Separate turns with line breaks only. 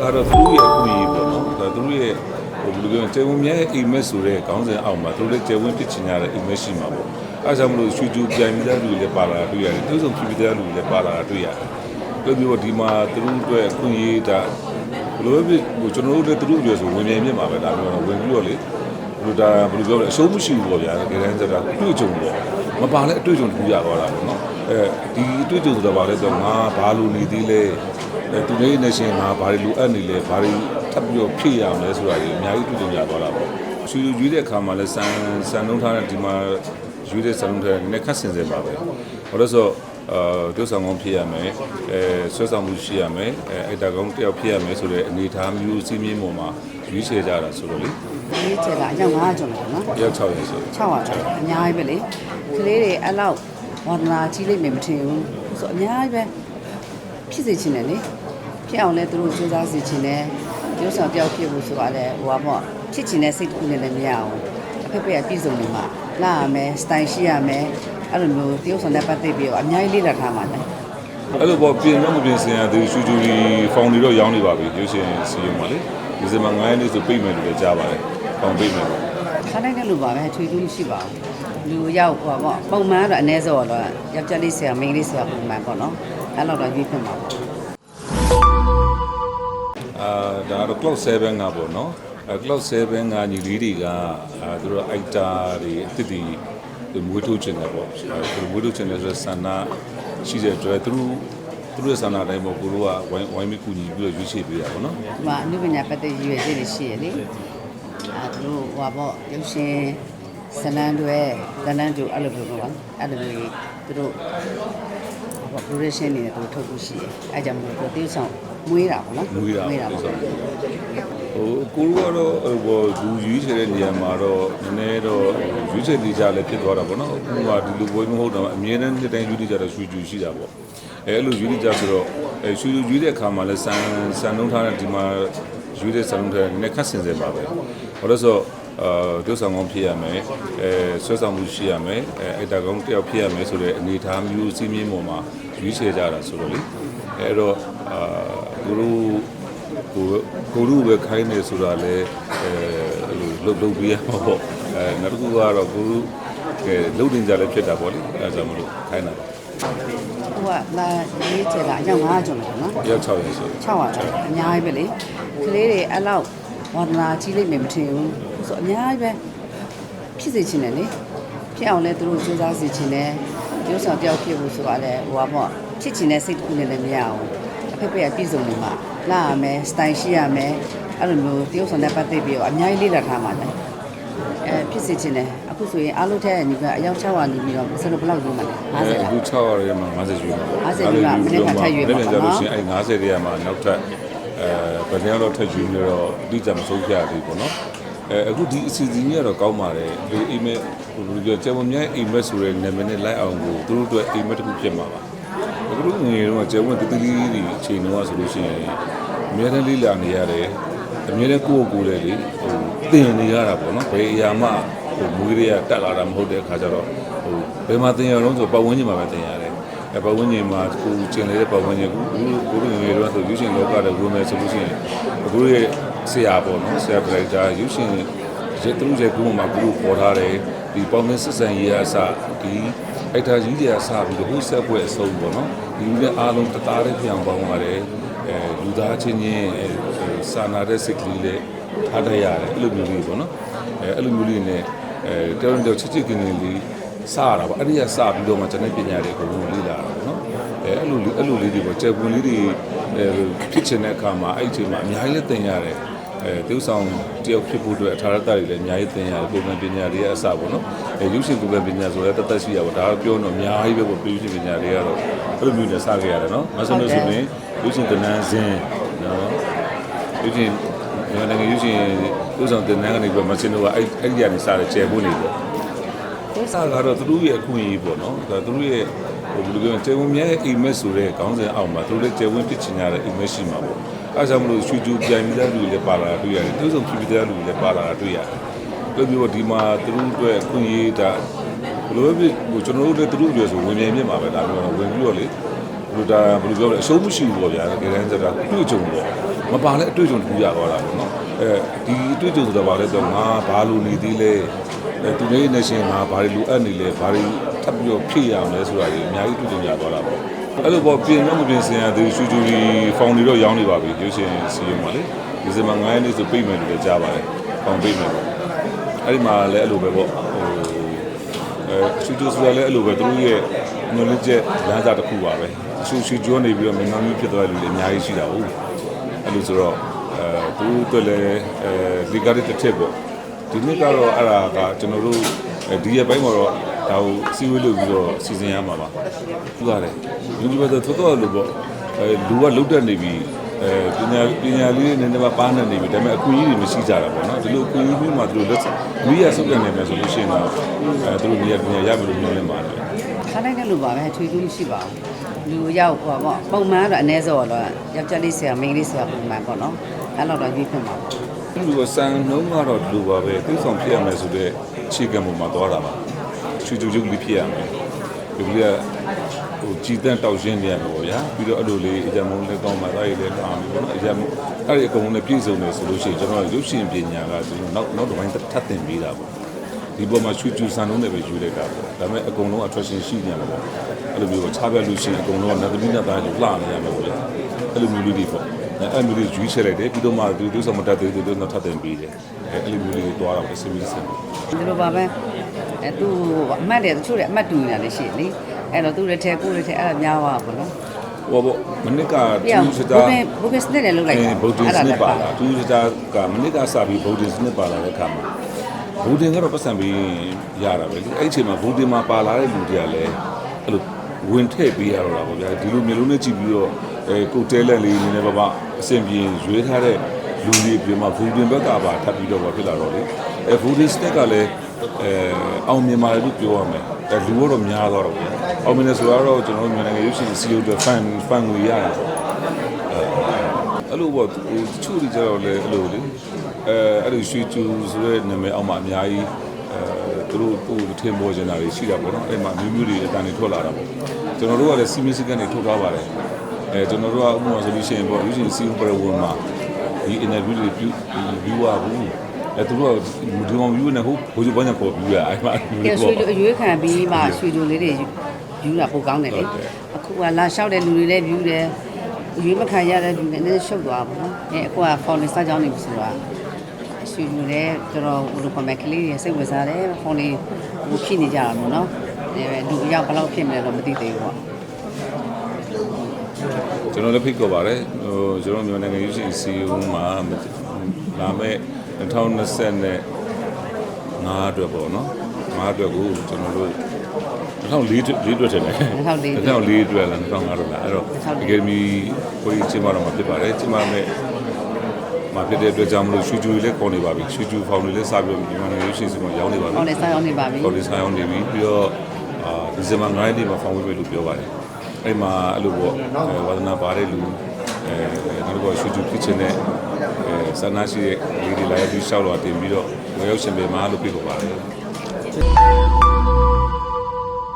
ကတော့သူတို့ရဲ့အကူအညီပေါ့နော်ဒါသူတို့ရဲ့ဟိုဘယ်လိုပြောလဲကျေဝန်မြဲအိမ်မက်ဆိုတဲ့ခေါင်းစဉ်အောက်မှာသူတို့လည်းကျေဝန်ဖြစ်ချင်ကြတဲ့အိမ်မက်ရှိမှာပေါ့အဲဒါကြောင့်မလို့ရွှေကျူပြိုင်မိသားလူတွေလည်းပါလာတာတွေ့ရတယ်သူတို့ပြည်ပြည်သားလူတွေလည်းပါလာတာတွေ့ရတယ်ပြောပြီးတော့ဒီမှာသူတို့အတွက်အကူအညီဒါဘယ်လိုပဲဖြစ်ဟိုကျွန်တော်တို့လည်းသူတို့ပြောဆိုဝင်မြင်မြင်မှာပဲဒါမျိုးတော့ဝင်ပြီးတော့လေဘယ်လိုဒါဘယ်လိုပြောလဲအရှုံးမရှိဘူးပေါ့ဗျာဒီတိုင်းစကားအတွေ့အကြုံပေါ့မပါလဲအတွေ့အကြုံတစ်ခုရသွားတာပေါ့နော်အဲဒီအတွေ့အကြုံဆိုတာဘာလဲဆိုတော့ငါဘာလို့နေသေးလဲအဲ သူလေးနေရှင်ငါဘာတွေလိုအပ်နေလဲဘာတွေထပ်ပြီးတော့ဖြည့်ရအောင်လဲဆိုတာကြီးအများကြီးတွေ့ကြရသွားတာပေါ့ရွှေရွေးတဲ့အခါမှာလဲစံစံနှုန်းထားတဲ့ဒီမှာရွေးတဲ့စံနှုန်းထားတဲ့နည်းနည်းခက်ဆင်စေပါပဲဘာလို့လဲဆိုတော့အာဒုဆောင်ကောင်းဖြစ်ရမယ်အဲဆွဲဆောင်မှုရှိရမယ်အဲအိုက်တာကောင်းတယောက်ဖြစ်ရမယ်ဆိုတဲ့အနေအထားမျိုးစီးမြင်ပေါ်မှာရွေးချယ်ကြတာဆိုတော့လေ
ဒီကျက်ကအယောက်900ကျော်တယ်နော်
တယောက်6ရက်ဆို
600ကျော်အများကြီးပဲလေကလေးတွေအဲ့လောက်ဝါဒနာကြီးလိမ့်မယ်မထင်ဘူးဆိုအများကြီးပဲဖြစ်စေချင်တယ်လေ ဖြစ်အောင်လဲသူတို့စူးစမ်းစေချင်တယ်ရုပ်ဆောင်တယောက်ဖြစ်ဖို့ဆိုတာလဲဟိုပါပေါ့ဖြစ်ချင်တဲ့စိတ်တစ်ခုနဲ့လည်းမရအောင်အဖေဖေကပြည်စုံနေမှာလာရမယ်စတိုင်ရှိရမယ်အဲ့လိုမျိုးတရုပ်ဆောင်တဲ့ပတ်သက်ပြီးတော့အများကြီးလေ့လာထားမှာလေ
အဲ့လိုပေါ့ပြင်တော့မပြင်စင်ရသေးရှူဂျူရီဖောင်တွေတော့ရောင်းနေပါပြီရုပ်ရှင်စီရင်ပါလေဒီဇင်ဘာ9ရက်နေ့ဆိုပြိတ်မယ်လို့လည်းကြားပါတယ်ဖောင်ပြိတ်မယ်ပေါ့
ခါနိုင်တဲ့လူပါပဲထွေထူးမရှိပါဘူးလူရောက်ဟိုပါပေါ့ပုံမှန်တော့အ ਨੇ စောတော့ယောက်ျားလေးဆရာမိန်းကလေးဆရာပုံမှန်ပေါ့နော်အဲ့လောက်တော့ရွေးဖြစ်မှာပေါ့
အာဒါကတော့ cloud 7ကပေါ့နော်အဲ cloud 7ကညီလေးတွေကအာသူတို့ actor တွေအစ်စ်တွေမွေးထုတ်ချင်တယ်ပေါ့အဲသူတို့မွေးထုတ်ချင်တယ်ဆိုတော့ဆန္ဒရှိတဲ့အတွက်သူတို့သူတို့ရဲ့ဆန္ဒတိုင်းပေါ့ကိုတို့ကဝိုင်းဝိုင်းပြီးကူညီပြီးတော့ရွေးချယ်ပေးတာပေါ့နော်
ဒီမှာအနုပညာပတ်သက်ရည်ရွယ်ချက်တွေရှိရလေအဲသူတို့ဟိုပါပေါ့ရုပ်ရှင်ဇလန်းတွေဇလန်းတူအဲ့လိုမျိုးပေါ့အဲ့လိုမျိုးသူတို့ ဟို production တွေနဲ့သူတို့ထုတ်ဖို့ရှိရအဲကြောင့်မို့လို့သူတိဆောင်မွေးတာပေါ့နော်
မွေးတာ
မွေးတာ
ပေါ့
ပေါ့
ဟိုကိုတို့ကတော့ဟိုဘောလူရွေးချယ်တဲ့နေရာမှာတော့နည်းနည်းတော့ရွေးချယ်နေကြလည်းဖြစ်သွားတာပေါ့နော်အခုကဒီလိုဘွေးမဟုတ်တော့အမြဲတမ်းနှစ်တိုင်းရွေးနေကြတော့ရွှေကျူရှိတာပေါ့အဲအဲ့လိုရွေးနေကြဆိုတော့အဲရွှေကျူရွေးတဲ့အခါမှာလည်းစံစံနှုန်းထားတဲ့ဒီမှာရွေးတဲ့စံနှုန်းထားတဲ့နည်းနည်းခက်ဆင်စေပါပဲဘာလို့လဲဆိုတော့အာဒုဆောင်ကောင်းဖြစ်ရမယ်အဲဆွဲဆောင်မှုရှိရမယ်အဲအိုက်တာကောင်းတယောက်ဖြစ်ရမယ်ဆိုတဲ့အနေအထားမျိုးစီးမြင်ပေါ်မှာ ရွေးချယ်ကြတာဆိုတော့လေအဲအဲ့တော့အာကိုတို့ကိုကိုလူပဲခိုင်းနေဆိုတာလဲအဲအဲ့လိုလှုပ်လှုပ်ပြီးရမှာပေါ့အဲနောက်တစ်ခုကတော့ကိုလူကဲလှုပ်တင်ကြလည်းဖြစ်တာပေါ့လေအဲဒါကြောင့်မလို့ခိုင်းတာပါ
ဟိုကလာရေးချက်ကအယောက်900ကျော်တယ်နော်
တယောက်6ရက်ဆို
600ကျော်အများကြီးပဲလေကလေးတွေအဲ့လောက်ဝါဒနာကြီးလိမ့်မယ်မထင်ဘူးဆိုအများကြီးပဲဖြစ်စေချင်တယ်လေဖြစ်အောင်လဲသူတို့စူးစမ်းစေချင်တယ် ရုပ်ဆောင်တယောက်ဖြစ်ဖို့ဆိုတာလဲဟိုပါပေါ့ဖြစ်ချင်တဲ့စိတ်တစ်ခုနဲ့လည်းမရအောင်အဖေဖေကပြည်စုံနေမှာလာရမယ်စတိုင်ရှိရမယ်အဲ့လိုမျိုးတရုပ်ဆောင်တဲ့ပတ်သက်ပြီးတော့အများကြီးလေ့လာထားမှာလေအဲဖြစ်စေချင်တယ်အခုဆိုရင်အားလုံးထက်ညီကအယောက်600နေပြီးတော့ဆိုတော့ဘယ်လောက်ယူမှာလဲ
အဲ
50လား
အခု6ရက်ရဲမှာ50ရွေးပါ
50ရွေးပါမနေ့ကထပ်ရွေးပါ
မနေ့ကကြလို့ရှိရင်အဲ50ရဲမှာနောက်ထပ်အဲဗနေတော့ထပ်ရွေးနေတော့အတိအကျမဆုံးဖြတ်သေးဘူးပေါ့နော် အဲအခုဒီအစီအစဉ်ကြီးကတော့ကောင်းပါတယ်ဒီအိမ်မက်ဟိုလိုပြောကျေမမြိုင်အိမ်မက်ဆိုတဲ့နာမည်နဲ့လိုက်အောင်ကိုသူတို့အတွက်အိမ်မက်တစ်ခုဖြစ်မှာပါအခုတို့ငယ်တော့ကျဲဝင်တတိလေးတွေအချိန်တော့ဆိုလို့ရှိရင်အများနဲ့လေးလာနေရတယ်အများနဲ့ကိုယ့်ကိုယ်ကိုယ်လည်းလေဟိုတင်နေရတာပေါ့နော်ဘယ်အရာမှဟိုမွေးတွေကတက်လာတာမဟုတ်တဲ့အခါကျတော့ဟိုဘယ်မှာတင်ရအောင်ဆိုပတ်ဝန်းကျင်မှာပဲတင်ရတယ်အဲပတ်ဝန်းကျင်မှာကိုယ်ကျင်နေတဲ့ပတ်ဝန်းကျင်ကိုကိုတို့ငယ်တော့ဆိုယူရှင်လောကတဲ့ဝင်မယ်ဆိုလို့ရှိရင်အခုရဲ့ ဆရာပေါ့နော်ဆရာပရိုက်တာယူရှင်ရေသူတို့ရဲ့ကူမှာကူပေါ်ထားတယ်ဒီပေါင်းမင်းစစ်ဆန်ရေးအစဒီအိုက်တာကြီးတွေကစပြီးတော့ဟိုဆက်ပွဲအဆုံးပေါ့နော်ဒီလူတွေအားလုံးတသားတည်းပြောင်းပေါင်းပါတယ်အဲလူသားချင်းချင်းအဲစာနာတဲ့စိတ်ကလေးလေးထားတတ်ရတယ်အဲ့လိုမျိုးလေးပေါ့နော်အဲအဲ့လိုမျိုးလေးနဲ့အဲတောင်းတောင်းချစ်ချစ်ကင်းကင်းလေးစရတာပေါ့အဲ့ဒီကစပြီးတော့မှကျွန်တော်ပညာတွေကိုလေ့လာတာပေါ့နော် အဲအဲ့လိုလေးအဲ့လိုလေးတွေပေါ့ကျေပွန်လေးတွေအဲဖြစ်ချင်တဲ့အခါမှာအဲ့ဒီအချိန်မှာအများကြီးလည်းသင်ရတယ်အဲဒုဆောင်တယောက်ဖြစ်ဖို့အတွက်အထာရတတွေလည်းအများကြီးသင်ရတယ်ပုံမှန်ပညာတွေရဲ့အစပေါ့နော်အဲရုပ်ရှင်ပုံမှန်ပညာဆိုလည်းတသက်ရှိရပါဒါတော့ပြောတော့အများကြီးပဲပေါ့ပြုရှင်ပညာတွေကတော့အဲ့လိုမျိုးနဲ့စခဲ့ရတယ်နော်မဆိုလို့ဆိုရင်ရုပ်ရှင်တနန်းစင်းနော်ရုပ်ရှင်မြန်မာနိုင်ငံရုပ်ရှင်ဒုဆောင်တနန်းကနေပြီးမစင်တော့အဲ့အဲ့ဒီကနေစတဲ့ကျယ်ဖို့နေပေါ့ဒီစားကတော့သူတို့ရဲ့အခွင့်အရေးပေါ့နော်ဒါသူတို့ရဲ့ ဟိုဘယ်လိုပြောလဲကျေဝန်မြဲအိမ်မက်ဆိုတဲ့ခေါင်းစဉ်အောက်မှာသူတို့လည်းကျေဝန်ဖြစ်ချင်ကြတဲ့အိမ်မက်ရှိမှာပေါ့အဲဒါကြောင့်မလို့ရွှေကျူပြိုင်မိသားလူတွေလည်းပါလာတာတွေ့ရတယ်သူတို့ပြည်ပြည်သားလူတွေလည်းပါလာတာတွေ့ရတယ်ပြောပြီးတော့ဒီမှာသူတို့အတွက်အခွင့်အရေးဒါဘယ်လိုပဲဖြစ်ဟိုကျွန်တော်တို့လည်းသူတို့ပြောဆိုဝင်မြင်မြင်မှာပဲဒါမျိုးတော့ဝင်ပြီးတော့လေဟဘယ်လိုဒါဘယ်လိုပြောလဲအရှုံးမရှိဘူးပေါ့ဗျာတကယ်တမ်းကျတော့အတွေ့အကြုံပေါ့မပါလဲအတွေ့အကြုံတစ်ခုရသွားတာပေါ့နော်အဲဒီအတွေ့အကြုံဆိုတာဘာလဲဆိုတော့ငါဘာလို့နေသေးလဲအဲ သူနေနေရှင်ငါဘာတွေလိုအပ်နေလဲဘာတွေထပ်ပြီးတော့ဖြည့်ရအောင်လဲဆိုတာကြီးအများကြီးတွေ့ကြုံရသွားတာပေါ့အဲ့လိုပေါ့ပြင်တော့မပြင်စင်ရသေးရှူချူဒီဖောင်တွေတော့ရောင်းနေပါပြီရုပ်ရှင်စီရုံပါလေဒီစမှာ9ရက်နေ့ဆိုပြိတ်မယ်လို့လည်းကြားပါတယ်ဖောင်ပြိတ်မယ်ပေါ့အဲ့ဒီမှာလည်းအဲ့လိုပဲပေါ့ဟိုအဲရှူတူဆိုတာလည်းအဲ့လိုပဲသူတို့ရဲ့ညွန်လင့်ချက်လမ်းစာတစ်ခုပါပဲရှူရှူကျော်နေပြီးတော့မင်းသားမျိုးဖြစ်သွားတဲ့လူတွေအများကြီးရှိတာဟုတ်အဲ့လိုဆိုတော့အဲသူတို့လည်းအဲဒီကားတစ်ထစ်ပေါ့ ဒီနေ့ကတော့အဲ့ဒါကကျွန်တော်တို့ဒီရက်ပိုင်းမှာတော့ဒါကိုစီဝေးလုပ်ပြီးတော့စီစဉ်ရမှာပါသူရတယ်ဒီလိုပဲဆိုသောတော်လို့ပေါ့အဲလူကလုတ်တက်နေပြီအဲပညာပညာလေးနည်းနည်းပါပါနေနေပြီဒါပေမဲ့အခွင့်အရေးတွေမရှိကြတာပေါ့နော်ဒီလိုအခွင့်အရေးမျိုးမှာသူတို့လက်မိရဆုပ်ကနေမယ်ဆိုလို့ရှိရင်တော့အဲသူတို့မိရပညာရမယ်လို့ပြောနေပါတယ်
ခါတိုင်းတဲ့လူပါပဲထွေထူးမရှိပါဘူးလူရောက်ဟောပေါ့ပုံမှန်တော့အ ਨੇ စောတော့ယောက်ျားလေးဆရာမိန်းကလေးဆရာပုံမှန်ပေါ့နော်အဲ့လောက်တော့ရွေးဖြစ်မှာပေါ့
ဒီလိုစံနှုံးကတော့ဒီလိုပါပဲသိဆောင်ဖြစ်ရမယ်ဆိုတော့အခြေခံပုံမှာသွားတာပါချူချူချူလေးဖြစ်ရမယ်ဒီလိုကဟိုကြည်တန့်တောက်ရှင်းနေရမှာပေါ့ဗျာပြီးတော့အဲ့လိုလေးအကြံမုံလေးကောင်းမှသားရည်လေးကောင်းပြီပေါ့နော်အကြံမုံအဲ့ဒီအကုန်လုံးနဲ့ပြည့်စုံနေဆိုလို့ရှိရင်ကျွန်တော်ရုပ်ရှင်ပညာကကျွန်တော်နောက်နောက်တစ်ပိုင်းထပ်တင်ပေးတာပေါ့ဒီပေါ်မှာချူချူစံနှုံးနဲ့ပဲယူလိုက်တာပေါ့ဒါပေမဲ့အကုန်လုံး attraction ရှိနေမှာပေါ့အဲ့လိုမျိုးချားပြလို့ရှိရင်အကုန်လုံးကနတ်သမီးနဲ့သားလို့လှနေရမှာပေါ့ဗျာအဲ့လိုမျိုးလေးတွေပေါ့ အဲ့လိုမျိုးလေးယူချလိုက်တယ်ပြီးတော့မှသူတို့ဆောင်မတတ်သေးသူတို့နောက်ထပ်တင်ပေးတယ်အဲ့လိုမျိုးလေးတွေတွားတာပဲစီမီဆန်
ဒီလိုပါပဲအဲသူအမှတ်တယ်တချို့တွေအမှတ်တူနေတာလည်းရှိတယ်လေအဲ့တော့သူ့ရဲ့ထဲကိုယ့်ရဲ့ထဲအဲ့ဒါများသွားပါဘောနော်
ဟောပေါ့မနစ်က
ပြအောင်
သူစ
ဘု
တာ
ဘဘုဘစနစ်နဲ့လုပ်လိုက်
အဲ
တာ
ဗုဒ္ဓစနစ်ပါလာသူစတာကမနစ်ကစပြီးဗုဒ္ဓစနစ်ပါလာတဲ့ခါမှာဗုဒ္ဓကတော့ပတ်စံပြီးရတာပဲလေအဲ့ဒီအချိန်မှာဗုဒ္ဓမှာပါလာတဲ့လူတွေကလည်းအဲ့လိုဝင်ထည့်ပေးရတော့တာပေါ့ဗျာဒီလိုမျိုးလုံးနဲ့ကြည့်ပြီးတော့အဲကိုတဲလက်လေးနည်းနည်းပါးပါး အဆင်ပြေရွေးထားတဲ့လူတွေပြင်မှာဗုဒ္ဓဘက်ကပါထပ်ပြီးတော့ဖြစ်လာတော့လေအဲဗုဒ္ဓစနစ်ကလည်းအဲအောင်မြင်ပါတယ်လို့ပြောရမယ်အဲလူကတော့များသွားတော့ဗျာအောင်မြင်တယ်ဆိုတော့ကျွန်တော်တို့မြန်မာနိုင်ငံရုပ်ရှင်စီယိုအတွက် fan fan ကိုရတာပေါ့အဲ့လိုပေါ့ဟိုတချို့တွေကြတော့လေအဲ့လိုလေအဲအဲ့လိုရွှေကျူဆိုတဲ့နာမည်အောက်မှာအများကြီးအဲသူတို့ပို့ထင်ပေါ်နေတာတွေရှိတာပေါ့နော်အဲ့မှာမျိုးမျိုးတွေအတန်တွေထွက်လာတာပေါ့ကျွန်တော်တို့ကလည်းစီမင်းစကန်တွေထုတ်ထားပါတယ် အဲကျွန်တော်တို့ကဥပမာဆိုလို့ရှိရင်ပေါ့ယူရှင်စီပရဝမှာဒီ interview တွေပြုပြီးွားဘူးအဲသူတို့ကဒီမှာ view နဲ့ဟိုဘိုးကျဘာညာပေါ် view ရအဲ့မှာ
ကဲရွှေတို့အရွေးခံပြီးမှရွှေတို့လေးတွေယူတာပိုကောင်းတယ်လေ
ဟုတ်တယ်
အခုကလာလျှောက်တဲ့လူတွေလည်းယူတယ်ရွေးမခံရတဲ့လူတွေလည်းရှုပ်သွားပါတော့အဲအခုကဖော်နေစားကြောင်းနေပြီဆိုတာရွှေတို့လည်းတော်တော်ဘယ်လိုခေါ်မလဲကလေးတွေစိတ်ဝင်စားတယ်ဖော်နေဟိုဖြစ်နေကြတာပေါ့နော်အဲလူအရောက်ဘယ်လောက်ဖြစ်မလဲတော့မသိသေးဘူးပေါ့
ကျွန်တော်လည်းဖိတ်ခေါ်ပါတယ်ဟိုကျွန်တော်မြန်မာနိုင်ငံယူရှင်စီယုံမှာလာမဲ့2020နဲ့ငါးအတွက်ပေါ့နော်ငါးအတွက်ကိုကျွန်တော်တို့2004လေးအတွက်ထင်တယ်2004အတွက်လား2005တော့လားအဲ့တော့ဒီကယ်မီကိုကြီးချင်းမတော့မှာဖြစ်ပါတယ်ချင်းမမဲ့မှာဖြစ်တဲ့အတွက်ကြောင့်မလို့ရှူချူလေးခေါ်နေပါပြီရှူချူဖောင်တွေလည်းစပြီးတော့မြန်မာနိုင်ငံယူရှင်စီမှာရောင်းနေပါပြီ
ဖော်နေစားကြောင်းနေပါပြီ
ပေါ်လီဆိုင်အောင်နေပြီးပြီးတော့အာဒီဇင်ဘာ9ရက်နေ့မှာဖောင်ဝေးပဲလို့ပြောပါတယ် အဲ့မှာအဲ့လိုပေါ့အဲဝါသနာပါတဲ့လူအဲနောက်တော့ရှူချူဖြစ်ချင်တဲ့အဲဆန္ဒရှိတဲ့လူတွေလာပြီးရှောက်တော့တင်ပြီးတော့ဝယ်ရောက်ရှင်ပေမှာလို့ပြောပါတယ်